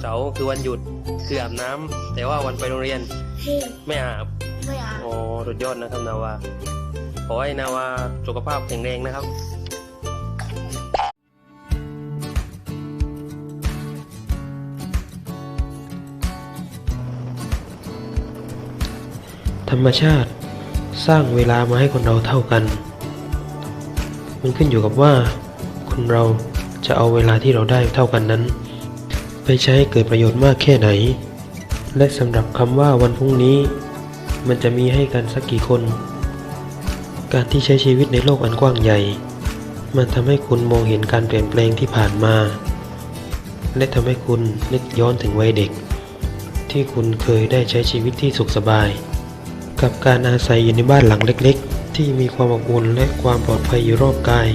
เสาร์คือวันหยุดคืออาบน้ำแต่ว่าวันไปโรงเรียน ไม่อาบไม่อาบโอ้สุดยอดนะครับนาวาขอให้นาวาสุขภาพแข็งแรงนะครับธรรมชาติสร้างเวลามาให้คนเราเท่ากัน มันขึ้นอยู่กับว่า คนเราจะเอาเวลาที่เราได้เท่ากันนั้น ไปใช้ให้เกิดประโยชน์มากแค่ไหน และสำหรับคำว่าวันพรุ่งนี้ มันจะมีให้กันสักกี่คน การที่ใช้ชีวิตในโลกอันกว้างใหญ่ มันทำให้คุณมองเห็นการเปลี่ยนแปลงที่ผ่านมา และทำให้คุณนึกย้อนถึงวัยเด็ก ที่คุณเคยได้ใช้ชีวิตที่สุขสบาย กับการอาศัยอยู่ในบ้านหลังเล็ก ๆ ที่มีความอบอุ่นและความปลอดภัยอยู่รอบกาย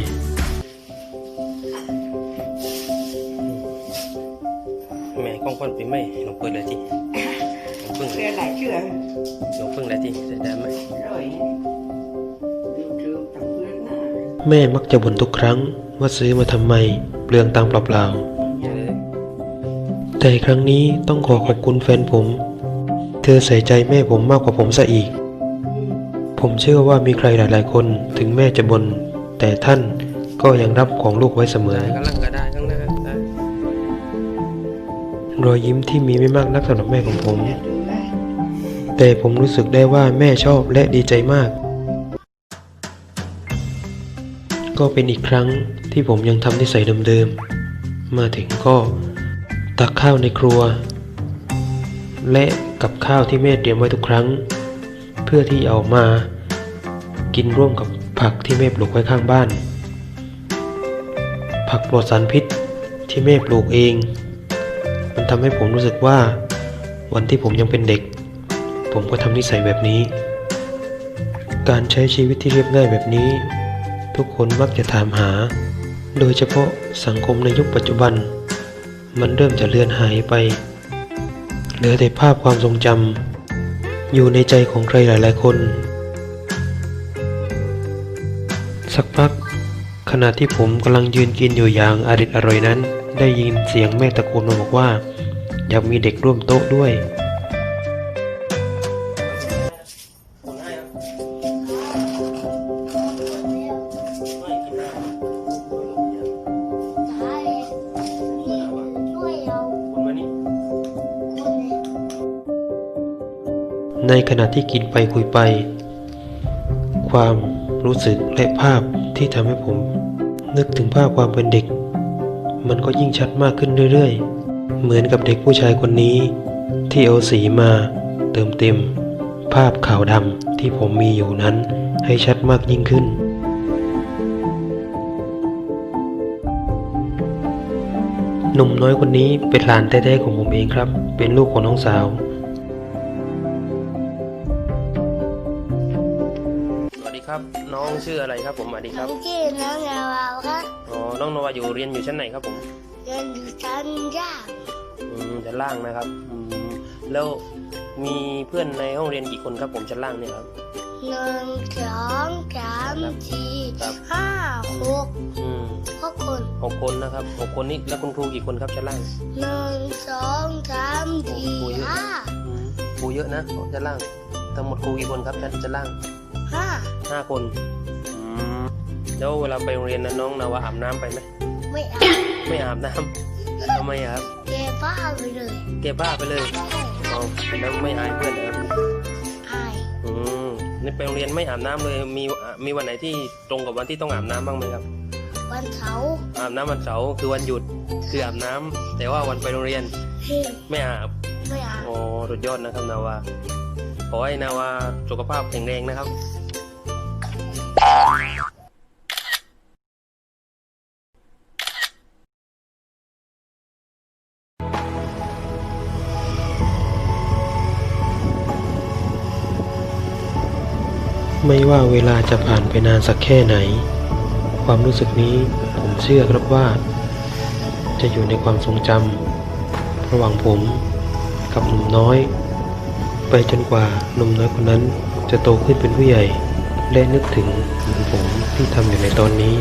คนไปไหมลองเปิดเลยทีลองพึ่งเลยเรียนหลายเชื่อลองพึ่งเลยทีได้ไหมร่อยดูดูตังเพื่อนหน้าแม่มักจะบ่นทุกครั้งว่าซื้อมาทำไม เปลืองตังค์เปล่าๆแต่ครั้งนี้ต้องขอขอบคุณแฟนผม เธอใส่ใจแม่ผมมากกว่าผมซะอีก ผมเชื่อว่ามีใครหลายๆคนถึงแม่จะบน่นแต่ท่านก็ยังรับของลูกไว้เสมอข้างล่างก็ได้ข้างหน้าได้ รอยยิ้มที่มีไม่มากนักสำหรับแม่ของผม แต่ผมรู้สึกได้ว่าแม่ชอบและดีใจมาก ก็เป็นอีกครั้งที่ผมยังทำนิสัยเดิมๆ มาถึงก็ตักข้าวในครัว และกับข้าวที่แม่เตรียมไว้ทุกครั้ง เพื่อที่เอามา กินร่วมกับผักที่แม่ปลูกไว้ข้างบ้าน ผักปลอดสารพิษที่แม่ปลูกเอง ทำให้ผมรู้สึกว่า วันที่ผมยังเป็นเด็ก ผมก็ทำนิสัยแบบนี้ การใช้ชีวิตที่เรียบง่ายแบบนี้ ทุกคนมักจะถามหา โดยเฉพาะสังคมในยุคปัจจุบัน มันเริ่มจะเลือนหายไป เหลือแต่ภาพความทรงจำอยู่ในใจของใครหลาย ๆ คน สักพักขณะที่ผมกำลังยืนกินอยู่อย่างอริดอร่อยนั้น ได้ยินเสียงแม่ตะโกนมาบอกว่า อยากมีเด็กร่วมโต๊ะด้วย ในขณะที่กินไปคุยไป ความรู้สึกและภาพที่ทำให้ผม นึกถึงภาพความเป็นเด็ก มันก็ยิ่งชัดมากขึ้นเรื่อยๆ เหมือนกับเด็กผู้ชายคนนี้ ที่เอาสีมาเติมเต็ม ภาพขาวดำที่ผมมีอยู่นั้นให้ชัดมากยิ่งขึ้น หนุ่มน้อยคนนี้เป็นหลานแท้ๆของผมเองครับ เป็นลูกของน้องสาว ครับ น้องชื่ออะไรครับผมสวัสดีคน้รัอบงกี้น้องนาวาวครับอ๋อน้องโนวาอยู่เรียนอยู่ชั้นไหนครับผมเรียนอยู่ชั้นยากอืมชั้นล่างนะครับอืมแล้วมีเพื่อนในห้องเรียนกี่คนครับผมชั้นล่างเนี่ยครับหนึ่งสองสามสี่ครับห้าหกอืมหกคนหกคนนะครับหกคนนี้แล้วคุณครูกี่คนครับชั้นล่างหนึ่งสองสามสี่โอ้ยห้าอืมครูเยอะนะชั้นล่างทั้งหมดครูกี่คนครับชั้นชั้นล่างห้า ห้าคนอืมแล้วเวลาไปโรงเรียนนะน้องนาวาอาบน้ำไปไหม ไม่เอาไม่อาบน้ำทำไมอะครับ เก็บผ้าไปเลยเก็บผ้าไปเลยเอาแล้วไม่อายเพื่อนเหรอครับ อายอืมนี่ไปโรงเรียนไม่อาบน้ำเลยมีอะมีวันไหนที่ตรงกับวันที่ต้องอาบน้ำบ้างไหมครับ วันเสาร์อาบน้ำวันเสาร์คือวันหยุดคืออาบน้ำแต่ว่าวันไปโรงเรียนเฮ้ยไม่อาบ ไม่อาบโอ้สุดยอดนะครับนาวา ขอให้นาวาสุขภาพแข็งแรงนะครับ ไม่ว่าเวลาจะผ่านไปนานสักแค่ไหน ความรู้สึกนี้ผมเชื่อครับว่า จะอยู่ในความทรงจำระหว่างผมกับหนุ่มน้อย ไปจนกว่าหนุ่มน้อยคนนั้นจะโตขึ้นเป็นผู้ใหญ่ และนึกถึงเหมือนผมที่ทำอยู่ในตอนนี้